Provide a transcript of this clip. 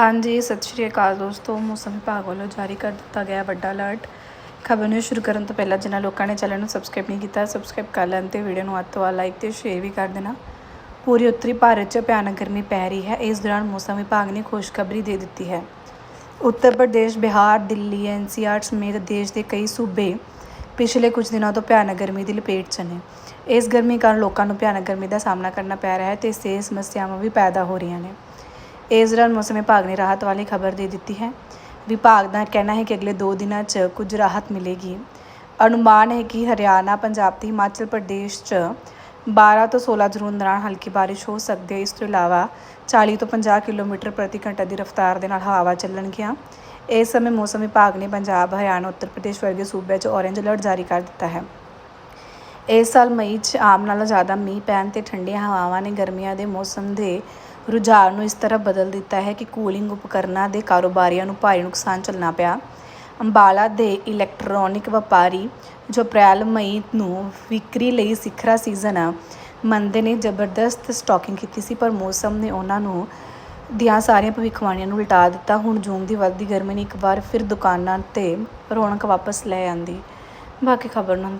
ਹਾਂਜੀ, ਸਤਿ ਸ਼੍ਰੀ ਅਕਾਲ ਦੋਸਤੋ। ਮੌਸਮ ਵਿਭਾਗ ਵੱਲੋਂ ਜਾਰੀ ਕਰ ਦਿੱਤਾ ਗਿਆ ਵੱਡਾ ਅਲਰਟ ਖਬਰ ਨੂੰ ਸ਼ੁਰੂ ਕਰਨ ਤੋਂ ਪਹਿਲਾਂ ਜਿਨ੍ਹਾਂ ਲੋਕਾਂ ਨੇ ਚੈਨਲ ਨੂੰ ਸਬਸਕ੍ਰਾਈਬ ਨਹੀਂ ਕੀਤਾ ਸਬਸਕ੍ਰਾਈਬ ਕਰ ਲੈਣ ਤੇ ਵੀਡੀਓ ਨੂੰ ਵੱਧ ਤੋਂ ਵੱਧ ਲਾਈਕ ਤੇ ਸ਼ੇਅਰ ਵੀ ਕਰ ਦੇਣਾ। ਪੂਰੀ ਉੱਤਰੀ ਭਾਰਤ 'ਚ ਭਿਆਨਕ ਗਰਮੀ ਪੈ ਰਹੀ ਹੈ। ਇਸ ਦੌਰਾਨ ਮੌਸਮ ਵਿਭਾਗ ਨੇ ਖੁਸ਼ਖਬਰੀ ਦੇ ਦਿੱਤੀ ਹੈ। ਉੱਤਰ ਪ੍ਰਦੇਸ਼, ਬਿਹਾਰ, ਦਿੱਲੀ, ਐਨਸੀਆਰ ਸਮੇਤ ਦੇਸ਼ ਦੇ ਕਈ ਸੂਬੇ ਪਿਛਲੇ ਕੁਝ ਦਿਨਾਂ ਤੋਂ ਭਿਆਨਕ ਗਰਮੀ ਦੀ ਲਪੇਟ 'ਚ ਨੇ। ਇਸ ਗਰਮੀ ਕਾਰਨ ਲੋਕਾਂ ਨੂੰ ਭਿਆਨਕ ਗਰਮੀ ਦਾ ਸਾਹਮਣਾ ਕਰਨਾ ਪੈ ਰਿਹਾ ਹੈ ਤੇ ਸਿਹਤ ਸਮੱਸਿਆਵਾਂ ਵੀ ਪੈਦਾ ਹੋ ਰਹੀਆਂ ਨੇ। ਇਸ ਦੌਰਾਨ ਮੌਸਮ ਵਿਭਾਗ ਨੇ ਰਾਹਤ ਵਾਲੀ ਖਬਰ ਦੇ ਦਿੱਤੀ ਹੈ। ਵਿਭਾਗ ਦਾ ਕਹਿਣਾ ਹੈ ਕਿ ਅਗਲੇ 2 ਦਿਨਾਂ 'ਚ ਕੁਝ ਰਾਹਤ ਮਿਲੇਗੀ। ਅਨੁਮਾਨ ਹੈ ਕਿ ਹਰਿਆਣਾ, ਪੰਜਾਬ ਤੇ ਹਿਮਾਚਲ ਪ੍ਰਦੇਸ਼ 'ਚ 12 ਤੋਂ 16 ਜੂਨ ਦੌਰਾਨ ਹਲਕੀ ਬਾਰਿਸ਼ ਹੋ ਸਕਦੀ ਹੈ। ਇਸ ਤੋਂ ਇਲਾਵਾ 40 ਤੋਂ 50 ਕਿਲੋਮੀਟਰ ਪ੍ਰਤੀ ਘੰਟਾ ਦੀ ਰਫ਼ਤਾਰ ਦੇ ਨਾਲ ਹਵਾ ਚੱਲਣਗੀਆਂ। ਇਸ ਸਮੇਂ ਮੌਸਮ ਵਿਭਾਗ ਨੇ ਪੰਜਾਬ, ਹਰਿਆਣਾ, ਉੱਤਰ ਪ੍ਰਦੇਸ਼ ਵਰਗੇ ਸੂਬਿਆਂ 'ਚ ਔਰੇਂਜ ਅਲਰਟ ਜਾਰੀ ਕਰ ਦਿੱਤਾ ਹੈ। ਇਸ ਸਾਲ ਮਈ 'ਚ ਆਮ ਨਾਲੋਂ ਜ਼ਿਆਦਾ ਮੀਂਹ ਪੈਣ ਤੇ ਠੰਡੀਆਂ ਹਵਾਵਾਂ ਨੇ ਗਰਮੀਆਂ ਦੇ ਮੌਸਮ ਦੇ ਰੁਝਾਨ ਨੂੰ ਇਸ ਤਰ੍ਹਾਂ ਬਦਲ ਦਿੱਤਾ ਹੈ ਕਿ ਕੂਲਿੰਗ ਉਪਕਰਨਾਂ ਦੇ ਕਾਰੋਬਾਰੀਆਂ ਨੂੰ ਭਾਰੀ ਨੁਕਸਾਨ ਝੱਲਣਾ ਪਿਆ। ਅੰਬਾਲਾ ਦੇ ਇਲੈਕਟ੍ਰੋਨਿਕ ਵਪਾਰੀ ਜੋ ਅਪ੍ਰੈਲ, ਮਈ ਨੂੰ ਵਿਕਰੀ ਲਈ ਸਿਖਰਾ ਸੀਜ਼ਨ ਮੰਨਦੇ ਨੇ, ਜ਼ਬਰਦਸਤ ਸਟਾਕਿੰਗ ਕੀਤੀ ਸੀ, ਪਰ ਮੌਸਮ ਨੇ ਉਹਨਾਂ ਨੂੰ ਦੀਆਂ ਸਾਰੀਆਂ ਭਵਿੱਖਬਾਣੀਆਂ ਨੂੰ ਉਲਟਾ ਦਿੱਤਾ। ਹੁਣ ਜੂਨ ਦੀ ਵੱਧਦੀ ਗਰਮੀ ਨੇ ਇੱਕ ਵਾਰ ਫਿਰ ਦੁਕਾਨਾਂ ਤੇ ਰੌਣਕ ਵਾਪਸ ਲੈ ਆਂਦੀ। ਬਾਕੀ ਖਬਰ ਨੂੰ